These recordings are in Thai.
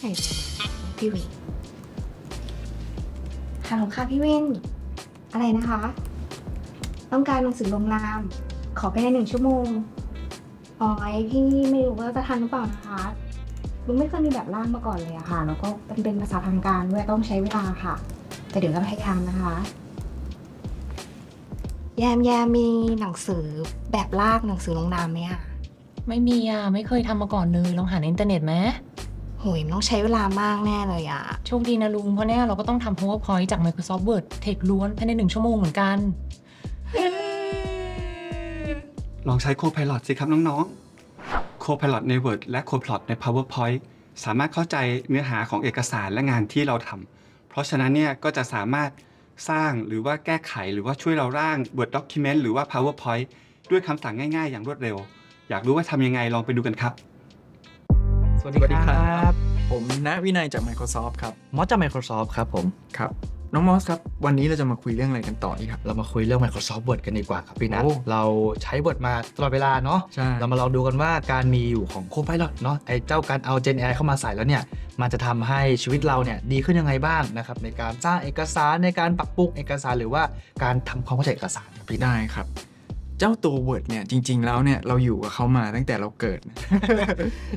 ใช่พี่วินฮัลโหลค่ะพี่วิน อะไรนะคะ ต้องการหนังสือลงนาม ขอภายในหนึ่งชั่วโมงอ๋อไอพี่ไม่รู้ว่าจะทันหรือเปล่านะคะลุงไม่เคยมีแบบร่างมาก่อนเลยอะค่ะ แล้วก็เป็นเป็นภาษาทางการด้วยต้องใช้เวลาค่ะ แต่เดี๋ยวจะพยายามนะคะ แยมแยมมีหนังสือแบบลากหนังสือลงนามไหมอะไม่มีอะ ไม่เคยทำมาก่อนเลย ลองหาในอินเทอร์เน็ตไหม โหยมันต้องใช้เวลามากแน่เลยอะโชคดีนะลุง เพราะเนี่ยเราก็ต้องทำ powerpoint จาก Microsoft Word เทคล้วนภายในหนึ่งชั่วโมงเหมือนกัน ลองใช้ Copilot สิครับน้องๆ Copilot ใน Word และ Copilot ใน PowerPoint สามารถเข้าใจเนื้อหาของเอกสารและงานที่เราทำเพราะฉะนั้นเนี่ยก็จะสามารถสร้างหรือว่าแก้ไขหรือว่าช่วยเราร่าง Word Document หรือว่า PowerPoint ด้วยคำสั่งง่ายๆ อย่างรวดเร็ว อยากรู้ว่าทำยังไงลองไปดูกันครับ สวัสดีครับ ผมณวินัยจาก Microsoft ครับ มอสจาก Microsoft ครับผม ครับ น้องมอสครับ วันนี้เราจะมาคุยเรื่องอะไรกันต่ออีกครับ เรามาคุยเรื่อง Microsoft Word กันดีกว่าครับพี่นัทโอ้เราใช้ Word มาตลอดเวลาเนาะใช่ เรามาลองดูกันว่าการมีอยู่ของ Copilot เนาะไอ้เจ้าการเอา Gen AI เข้ามาใส่แล้วเนี่ยมันจะทำให้ชีวิตเราเนี่ยดีขึ้นยังไงบ้างนะครับในการสร้างเอกสารในการปรับปรุงเอกสารหรือว่าการทำความเข้าใจเอกสารครับพี่นัท ได้ครับ เจ้าตัว Word เนี่ยจริง ๆ แล้วเนี่ยเราอยู่กับเขามาตั้งแต่เราเกิดนะ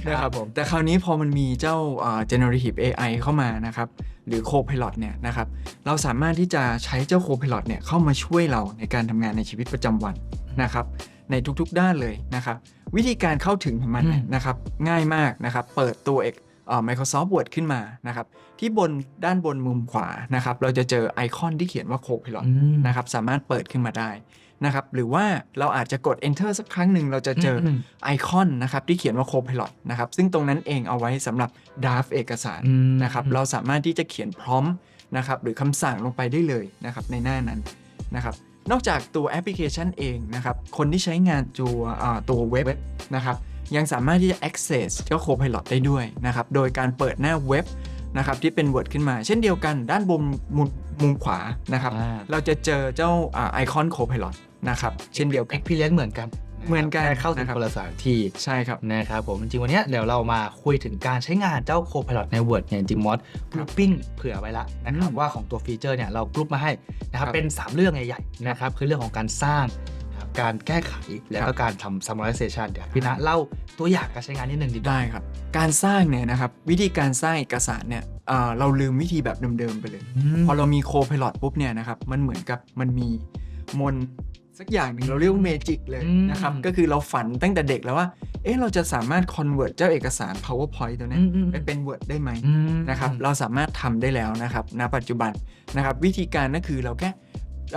นะครับผมแต่คราวนี้พอมันมีเจ้าอ่า generative AI เข้ามานะครับหรือ Copilot เนี่ยนะครับเราสามารถที่จะใช้เจ้า Copilot เนี่ยเข้ามาช่วยเราในการทำงานในชีวิตประจำวันนะครับในทุกๆด้านเลยนะครับวิธีการเข้าถึงของมันเนี่ยนะครับง่ายมากนะครับเปิดตัวเอกเอ่อ Microsoft Word ขึ้นมานะครับที่บนด้านบนมุมขวานะครับเราจะเจอไอคอนที่เขียนว่า Copilot อืมนะครับสามารถเปิดขึ้นมาได้นะครับหรือว่าเราอาจจะกด enter สักครั้งหนึ่งเราจะเจออมไอคอนนะครับที่เขียนว่า Copilot นะครับซึ่งตรงนั้นเองเอาไว้สำหรับ draft เอกสารอืมนะครับเราสามารถที่จะเขียนพร้อมนะครับหรือคำสั่งลงไปได้เลยนะครับในหน้านั้นนะครับนอกจากตัวแอปพลิเคชันเองนะครับคนที่ใช้งานตัวอ่าตัวเว็บนะครับยังสามารถที่จะ access เจ้า Copilot ได้ด้วยนะครับโดยการเปิดหน้าเว็บนะครับที่เป็น Word ขึ้นมา เช่นเดียวกันด้านบนมุมมุมขวานะครับอ่าเราจะเจอเจ้าอ่าไอคอน Copilot นะครับเช่นเดียวกัน Experience เหมือนกันเหมือนกันแค่เข้าถึนะงครับคนละสถานที่ใช่ครับนะครับผมจริงๆวันเนี้ยเดี๋ยวเรามาคุยถึงการใช้งานเจ้า Copilot ใน Word เนี่ยจริงๆมอสกรุ๊ปปิ้งเผื่อไว้ละนะครับอืมว่าของตัวฟีเจอร์เนี่ยเรากรุ๊ปมาให้นะครับครับเป็น 3 เรื่องใหญ่ๆนะครับคือเรื่องของการสร้างนะครับการแก้ไขแล้วครัก็บการทำ summarization เดี๋ยวพี่ณเล่าตัวอย่างการใช้งานนิดนึงดีกว่าได้ครับ การสร้างเนี่ยนะครับวิธีการสร้างเอกสารเนี่ยเอ่อเราลืมวิธีแบบเดิมๆไปเลย พอเรามี Copilot ปุ๊บเนี่ยนะครับมันเหมือนกับมันมีมนต์ สักอย่างหนึ่งเราเรียกว่าเมจิกเลยอืมนะครับ ก็คือเราฝันตั้งแต่เด็กแล้วว่า เอ๊ะเราจะสามารถ convert เจ้าเอกสาร PowerPoint ตัวเนี้ยอืมอืมไปเป็น Word ได้ไหมอืมนะครับ เราสามารถทำได้แล้วนะครับณปัจจุบันนะครับ วิธีการก็คือเราแค่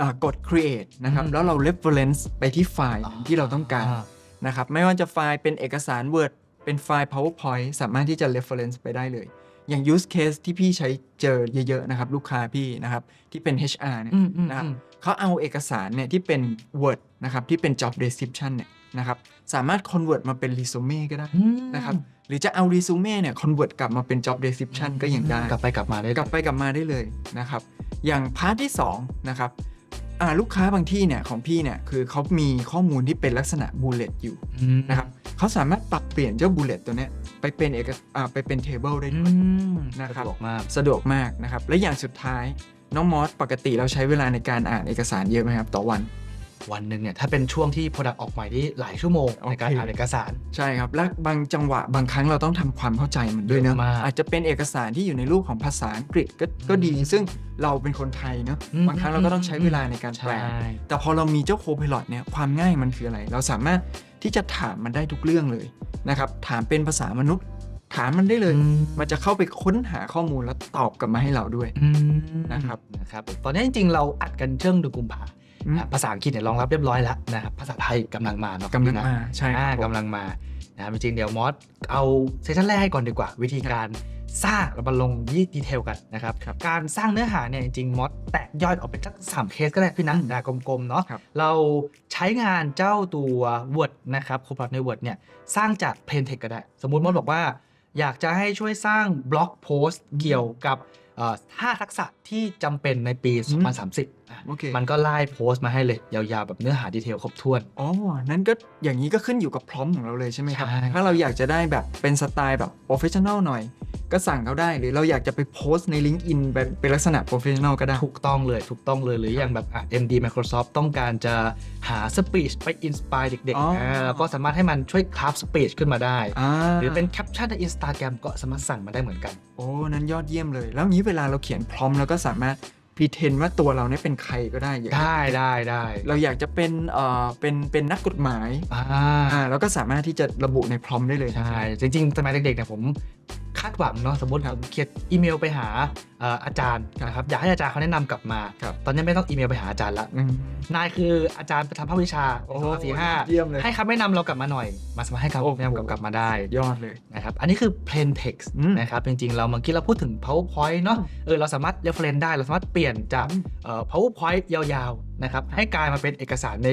อ่ากด create นะครับอืมแล้วเรา reference ไปที่ไฟล์อ๋อที่เราต้องการอ่านะครับ ไม่ว่าจะไฟล์เป็นเอกสาร Word เป็นไฟล์ PowerPoint สามารถที่จะ reference ไปได้เลยอย่าง use case ที่พี่ใช้เจอเยอะๆนะครับ ลูกค้าพี่นะครับ ที่เป็น HR เนี่ยอืมอืมนะครับอืม เขาเอาเอกสารเนี่ยที่เป็น Word นะครับที่เป็น job description เนี่ยนะครับสามารถ convert มาเป็น resume ก็ได้อืมนะครับหรือจะเอา resume เนี่ย convert กลับมาเป็น job description ก็ยังได้กลับไปกลับมาได้กลับไปกลับมาได้เลยนะครับอย่างพาร์ทที่2นะครับอ่าลูกค้าบางที่เนี่ยของพี่เนี่ยคือเขามีข้อมูลที่เป็นลักษณะบูเลตอยู่อืมนะครับเขาสามารถปรับเปลี่ยนเจ้าบูเลตตัวเนี้ยไปเป็นเอกอ่าไปเป็นเทเบิลได้อืด้วยมนะครับสะดวกมากสะดวกมากนะครับและอย่างสุดท้าย น้องมอสปกติเราใช้เวลาในการอ่านเอกสารเยอะไหมครับต่อวัน วันหนึ่งเนี่ยถ้าเป็นช่วงที่ Product ออกใหม่ที่หลายชั่วโมงโอเคในการอ่านเอกสาร ใช่ครับ และบางจังหวะบางครั้งเราต้องทำความเข้าใจมันด้วยเนอะเยอะมากอาจจะเป็นเอกสารที่อยู่ในรูปของภาษาอังกฤษก็ก็ดี ซึ่งเราเป็นคนไทยเนอะอืมบางครั้งเราก็ต้องใช้เวลาในการแปลใช่แต่พอเรามีเจ้าโคพ i ลอตเนี่ยความง่ายมันคืออะไร เราสามารถที่จะถามมันได้ทุกเรื่องเลยนะครับถามเป็นภาษามนุษย์ ถามมันได้เลยอืมมันจะเข้าไปค้นหาข้อมูลแล้วตอบกลับมาให้เราด้วยอืมนะครับนะครับผมตอนนี้จริงๆ เราอัดกันเชิงเดือนกุมภาอืมนะภาษาอังกฤษเนี่ยรองรับเรียบร้อยแล้วนะครับ ภาษาไทยกำลังมาเนาะกำลังนะมา ใช่คอ่ารับผมกำลังมานะครับจริงๆเดี๋ยวมอสเอาเซสชันแรกให้ก่อนดีกว่า วิธีการสร้างแล้วมาลงยี่ดีเทลกันนะครับครับ การสร้างเนื้อหาเนี่ยจริงๆมอสแตกย่อยออกเป็นสักสามเคสก็ได้พี่นะดากลมๆเนาะครับเราใช้งานเจ้าตัว Word นะครับโคพ i ใน Word เนี่ยสร้างจาก Plain Text ก็ได้ สมมุติมอสบอกว่า อยากจะให้ช่วยสร้างบล็อกโพสต์เกี่ยวกับเอ่อท่าทักษะที่จำเป็นในปีอืม2030อะโอเคมันก็ไล่โพสต์มาให้เลย ยาวๆ แบบเนื้อหาดีเทลครบถ้วน อ๋อ นั้นก็อย่างนี้ก็ขึ้นอยู่กับพร้อมของเราเลยใช่ไหมครับใช่ถ้าเราอยากจะได้แบบเป็นสไตล์แบบโปรเฟชชั่นอลหน่อย ก็สั่งเขาได้หรือเราอยากจะไปโพสต์ใน LinkedIn เป็นเป็นลักษณะ professional ก็ได้ ถูกต้องเลยถูกต้องเลยหรืออย่างแบบอะ MD Microsoft ต้องการจะหาสปีชไปอินสปายเด็กอ๋อๆอ่าแล้วก็สามารถให้มันช่วยคราฟสปีชขึ้นมาได้อ่าหรือเป็นแคปชั่นใน Instagram ก็สามารถสั่งมาได้เหมือนกัน โอ้นั้นยอดเยี่ยมเลย แล้วงี้เวลาเราเขียนพร้อมเราก็สามารถพรีเทนว่าตัวเราเนี่ยเป็นใครก็ได้อย่างได้ได้ได้เราอยากจะเป็นเอ่อเป็นเป็นนักกฎหมายอ่า อ่าเราก็สามารถที่จะระบุในพร้อมได้เลย ใช่ จริงๆสมัยเด็กๆเนี่ยผมคาดหวังเนาะสมมติผมเขียนอีเมลไปหาเอ่ออาจารย์นะครับอยากให้อาจารย์เขาแนะนำกลับมาครับตอนนี้ไม่ต้องอีเมลไปหาอาจารย์ละอืมนายคืออาจารย์ประจำภาควิชาโอ้สองสามสี่ห้าเยี่ยมเลยให้คำแนะนำเรากลับมาหน่อย มาสามารถให้คำโอ้โหแนะนำกลับมาได้ยอดเลยนะครับอันนี้คือ plain text อืมนะครับจริงๆ เราเมื่อกี้เราพูดถึง powerpoint เนาะเออเราสามารถ reference ได้เราสามารถเปลี่ยนจากอืมเอ่อ powerpoint ยาวๆนะครับให้กลายมาเป็นเอกสารใน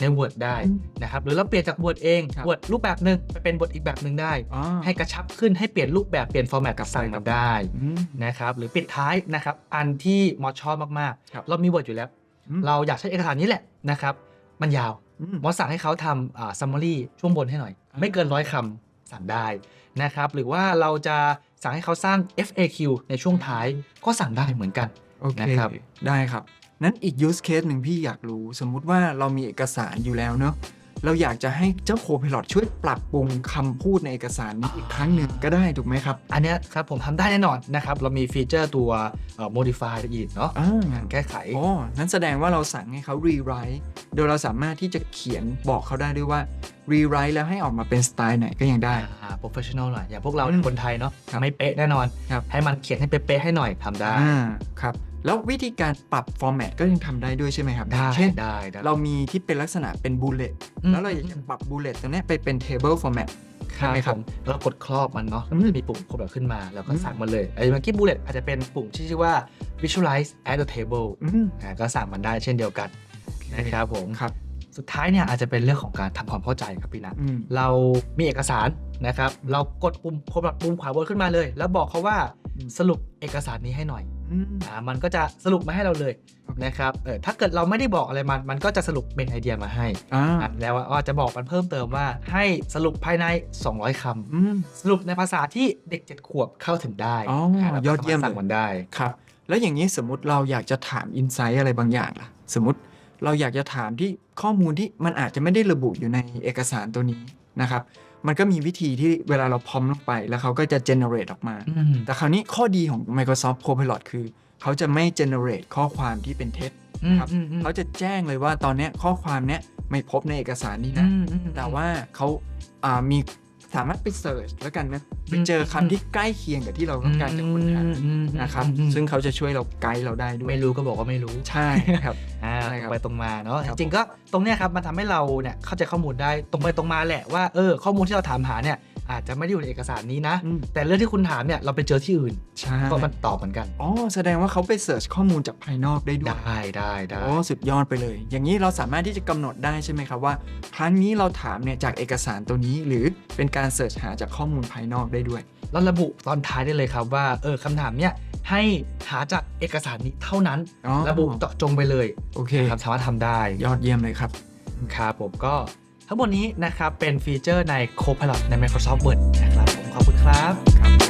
ใน Word ได้อืมนะครับหรือเราเปลี่ยนจาก Word เองครับ Word รูปแบบหนึ่งไปเป็น Word อีกแบบหนึ่งได้อ๋อให้กระชับขึ้นให้เปลี่ยนรูปแบบเปลี่ยน format กับสั่งครัมาบได้อืมนะครับหรือปิดท้ายนะครับอันที่มอชอบมากครับๆเรามี Word อยู่แล้วอืมเราอยากใช้เอกสารนี้แหละนะครับมันยาวอืมมอสสั่งให้เขาทำอ่า summary ช่วงบนให้หน่อยอ่าไม่เกินร้อยคำสั่งได้นะครับหรือว่าเราจะสั่งให้เขาสร้าง FAQ ในช่วงท้ายก็สั่งได้เหมือนกันโอเคนะครับได้ครับ นั้นอีก use case หนึ่งพี่อยากรู้ สมมุติว่าเรามีเอกสารอยู่แล้วเนาะเราอยากจะให้เจ้าโคพ i ลอ t ช่วยปรับปรุงคำพูดในเอกสารนี้อีกครั้งหนึ่งก็ได้ถูกไหมครับ อันเนี้ยครับผมทำได้แน่นอนนะครับ เรามีฟีเจอร์ตัวเอ่อ modify อีกเนาะอ่างานแก้ไขโอ้นั้นแสดงว่าเราสั่งให้เขา rewrite โดยเราสามารถที่จะเขียนบอกเขาได้ด้วยว่า rewrite แล้วให้ออกมาเป็นสไตล์ไหนก็ยังได้อ่า professional หน่อย อย่างพวกเราอืมคนไทยเนาะครับไม่เป๊ะแน่นอนครับให้มันเขียนให้เป๊ะๆให้หน่อยทำได้อ่าครับ แล้ววิธีการปรับ format ก็ยังทำได้ด้วยใช่ไหมครับได้เช่นได้ได้เรามีที่เป็นลักษณะเป็น bullet อืม แล้วเราอยากจะปรับ bullet ตรงเนี้ยไปเป็น table format ครัใช่ไหมครับผมแล้วกดครอบมันเนาะอืแล้วมมันจะมีปุ่มครอบแบบขึ้นมา แล้วก็อืม สั่งมันเลยไอ้เมื่อกี้ bullet อาจจะเป็นปุ่มที่ชื่อว่า visualize at the table อืมอ่าก็สั่งมันได้เช่นเดียวกันนะครับผม ครับสุดท้ายเนี่ยอาจจะเป็นเรื่องของการทำความเข้าใจครับพี่นะ อืม เรามีเอกสารนะครับ เรากดปุ่มกดปุ่มขวาบนขึ้นมาเลย แล้วบอกเขาว่าอืม สรุปเอกสารนี้ให้หน่อย อืมอ่ามันก็จะสรุปมาให้เราเลยโอเคนะครับเออถ้าเกิดเราไม่ได้บอกอะไรมัน มันก็จะสรุปเป็นไอเดียมาให้อ่าอะแล้วว่าจะบอกมันเพิ่มเติมว่าให้สรุปภายใน 200คำอืมสรุปในภาษาที่เด็ก 7 ขวบเข้าถึงได้อ๋ออ่าแล้วก็ยอดเยี่ยมสาารถสั่งเลยมันได้ครับ แล้วอย่างนี้สมมติเราอยากจะถามอินไซต์อะไรบางอย่างล่ะ สมมติเราอยากจะถามที่ข้อมูลที่มันอาจจะไม่ได้ระบุอยู่ในเอกสารตัวนี้นะครับ มันก็มีวิธีที่เวลาเราพร้อมลงไป แล้วเขาก็จะ generate ออกมาอืมแต่คราวนี้ข้อดีของ Microsoft Copilot คือ เขาจะไม่ generate ข้อความที่เป็นเท็จครับอืมอืมเขาจะแจ้งเลยว่าตอนเนี้ยข้อความเนี้ยไม่พบในเอกสารนี้นะอืมอืมแต่ว่าเขาอ่ามี สามารถไปเสิร์ชแล้วกันนะไปเจอคำที่ใกล้เคียงกับที่เราต้องการจะค้นหาอืมอืมนะครับอืมซึ่งเขาจะช่วยเราไกด์เราได้ด้วยไม่รู้ก็บอกว่าไม่รู้ใช่ครับอ่าใช่ตครรับงไปตรงมาเนาะครับจริงๆก็ตรงเนี้ยครับมันทำให้เราเนี่ยเข้าใจข้อมูลได้ตรงไปตรงมาแหละว่าเออข้อมูลที่เราถามหาเนี่ย อาจจะไม่ได้อยู่ในเอกสารนี้นะอืมแต่เรื่องที่คุณถามเนี่ยเราไปเจอที่อื่นใช่ก็มันตอบเหมือนกันอ๋อแสดงว่าเขาไปเสิร์ชข้อมูลจากภายนอกได้ด้วยได้ได้ได้โอ้สุดยอดไปเลย อย่างนี้เราสามารถที่จะกำหนดได้ใช่ไหมครับว่าครั้งนี้เราถามเนี่ยจากเอกสารตัวนี้ หรือเป็นการเสิร์ชหาจากข้อมูลภายนอกได้ด้วยแล้วระบุตอนท้ายได้เลยครับว่าเออคำถามเนี่ยให้หาจากเอกสารนี้เท่านั้นอ๋อระบุเจาะจงไปเลยโอเคครับสามารถทำได้ยอดเยี่ยมเลยครับครับผมก็ ทั้งหมดนี้นะครับเป็นฟีเจอร์ใน Copilot ใน Microsoft Word นะครับผมขอบคุณครับครับ